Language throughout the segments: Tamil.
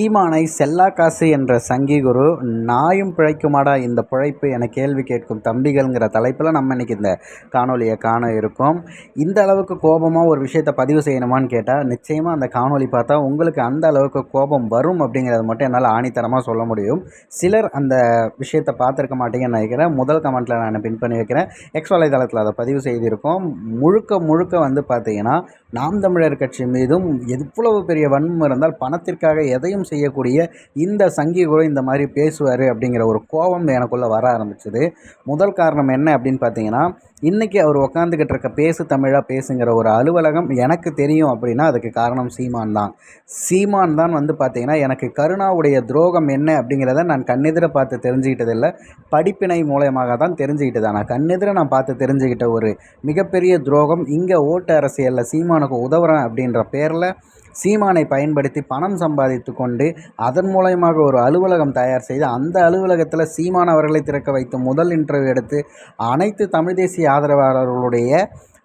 சீமானை செல்லா காசு என்ற சங்கி குரு நாயும் பிழைக்குமாடா இந்த பிழைப்பு என கேள்வி கேட்கும் தம்பிகள்ங்கிற தலைப்பில் நம்ம இன்றைக்கி இந்த காணொலியை காண இருக்கோம். இந்த அளவுக்கு கோபமாக ஒரு விஷயத்தை பதிவு செய்யணுமான்னு கேட்டால் நிச்சயமாக அந்த காணொலி பார்த்தா உங்களுக்கு அந்த அளவுக்கு கோபம் வரும் அப்படிங்கிறத மட்டும் என்னால் ஆணித்தரமாக சொல்ல முடியும். சிலர் அந்த விஷயத்தை பார்த்துருக்க மாட்டீங்கன்னு நினைக்கிறேன். முதல் கமெண்ட்டில் நான் பின் பண்ணி வைக்கிறேன் எக்ஸ் வலைதளத்தில் அதை பதிவு செய்திருக்கோம். முழுக்க முழுக்க வந்து பார்த்தீங்கன்னா நாம் தமிழர் கட்சி மீதும் எவ்வளவு பெரிய வன்மம் இருந்தால் பணத்திற்காக எதையும் செய்யக்கூடிய இந்த சங்கி கூட இந்த மாதிரி பேசுவார் அப்படிங்கிற ஒரு கோபம் எனக்குள்ளே வர ஆரம்பிச்சது. முதல் காரணம் என்ன அப்படின்னு பார்த்தீங்கன்னா இன்றைக்கி அவர் உக்காந்துக்கிட்டு இருக்க பேசு தமிழாக பேசுங்கிற ஒரு அலுவலகம் எனக்கு தெரியும் அப்படின்னா அதுக்கு காரணம் சீமான் தான். சீமான் தான் வந்து பார்த்திங்கன்னா எனக்கு கருணாவுடைய துரோகம் என்ன அப்படிங்கிறத நான் கண்ணெதிர பார்த்து தெரிஞ்சுக்கிட்டதில்லை படிப்பினை மூலயமாக தான் தெரிஞ்சுக்கிட்டது. ஆனால் கண்ணெதிர நான் பார்த்து தெரிஞ்சுக்கிட்ட ஒரு மிகப்பெரிய துரோகம் இங்கே ஓட்டு அரசியலில் உனக்கு உதவுறேன் அப்படின்ற பேரில் சீமானை பயன்படுத்தி பணம் சம்பாதித்து கொண்டு அதன் மூலயமாக ஒரு அலுவலகம் தயார் செய்து அந்த அலுவலகத்தில் சீமான் அவர்களை திறக்க வைத்து முதல் இன்டர்வியூ எடுத்து அனைத்து தமிழ் தேசிய ஆதரவாளர்களுடைய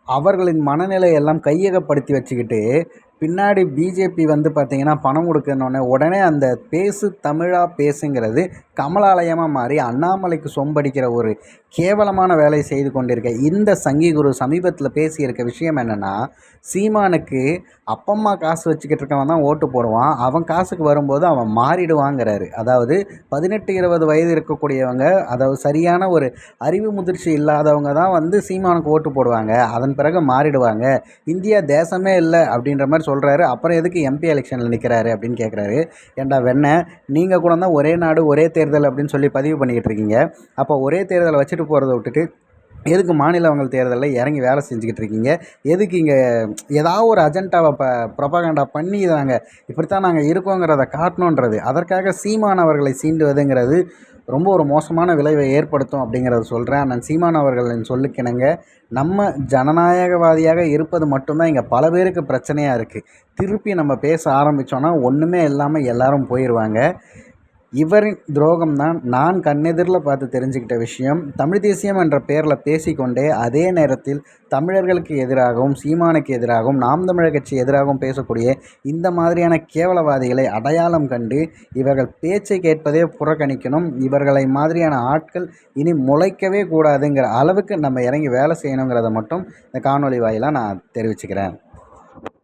அவர்களின் மனநிலையெல்லாம் கையகப்படுத்தி வச்சுக்கிட்டு பின்னாடி பிஜேபி வந்து பார்த்திங்கன்னா பணம் கொடுக்கணுன்னே உடனே அந்த பேசு தமிழாக பேசுங்கிறது கமலாலயமாக மாறி அண்ணாமலைக்கு சொம்படிக்கிற ஒரு கேவலமான வேலையை செய்து கொண்டிருக்க இந்த சங்கி குரு சமீபத்தில் பேசியிருக்க விஷயம் என்னென்னா சீமானுக்கு அப்பம்மா காசு வச்சுக்கிட்டு இருக்கவன் தான் ஓட்டு போடுவான். அவன் காசுக்கு வரும்போது அவன் மாறிடுவாங்கிறாரு. அதாவது பதினெட்டு இருபது வயது இருக்கக்கூடியவங்க அதாவது சரியான ஒரு அறிவு முதிர்ச்சி இல்லாதவங்க தான் வந்து சீமானுக்கு ஓட்டு போடுவாங்க. அதன் பிறகு மாறிடுவாங்க. இந்தியா தேசமே இல்லை அப்படின்ற மாதிரி சொல்கிறாரு அப்புறம் எதுக்கு எம்பி எலெக்ஷனில் நிற்கிறாரு அப்படின்னு கேட்குறாரு ஏண்டா வெண்ண நீங்கள் கூட தான் ஒரே நாடு ஒரே தேர்தல் அப்படின்னு சொல்லி பதிவு பண்ணிக்கிட்டு இருக்கீங்க. அப்போ ஒரே தேர்தலை வச்சுட்டு போகிறத விட்டுட்டு எதுக்கு மாநிலங்கள் தேர்தலில் இறங்கி வேலை செஞ்சுக்கிட்டு இருக்கீங்க எதுக்கு இங்கே ஏதாவது ஒரு அஜெண்டாவை ப ப்ரொபகண்டா பண்ணி நாங்கள் இப்படித்தான் நாங்கள் இருக்கோங்கிறத காட்டணுன்றது அதற்காக சீமானவர்களை சீண்டுவதுங்கிறது ரொம்ப ஒரு மோசமான விளைவை ஏற்படுத்தும் அப்படிங்கிறத சொல்கிறேன் நான் சீமான் அவர்களின் சொல்லுக்கிணங்க நம்ம ஜனநாயகவாதியாக இருப்பது மட்டும்தான் இங்கே பல பேருக்கு பிரச்சனையாக இருக்குது திருப்பி நம்ம பேச ஆரம்பித்தோன்னா ஒன்றுமே இல்லாமல் எல்லோரும் போயிடுவாங்க இவரின் துரோகம் தான் நான் கண்ணெதிரில் பார்த்து தெரிஞ்சுக்கிட்ட விஷயம். தமிழ் தேசியம் என்ற பெயரில் பேசிக்கொண்டே அதே நேரத்தில் தமிழர்களுக்கு எதிராகவும் சீமானுக்கு எதிராகவும் நாம் தமிழர் கட்சி எதிராகவும் பேசக்கூடிய இந்த மாதிரியான கேவலவாதிகளை அடையாளம் கண்டு இவர்கள் பேச்சை கேட்பதே புறக்கணிக்கணும். இவர்களை மாதிரியான ஆட்கள் இனி முளைக்கவே கூடாதுங்கிற அளவுக்கு நம்ம இறங்கி வேலை செய்யணுங்கிறத மட்டும் இந்த காணொலி வாயிலாக நான் தெரிவிச்சுக்கிறேன்.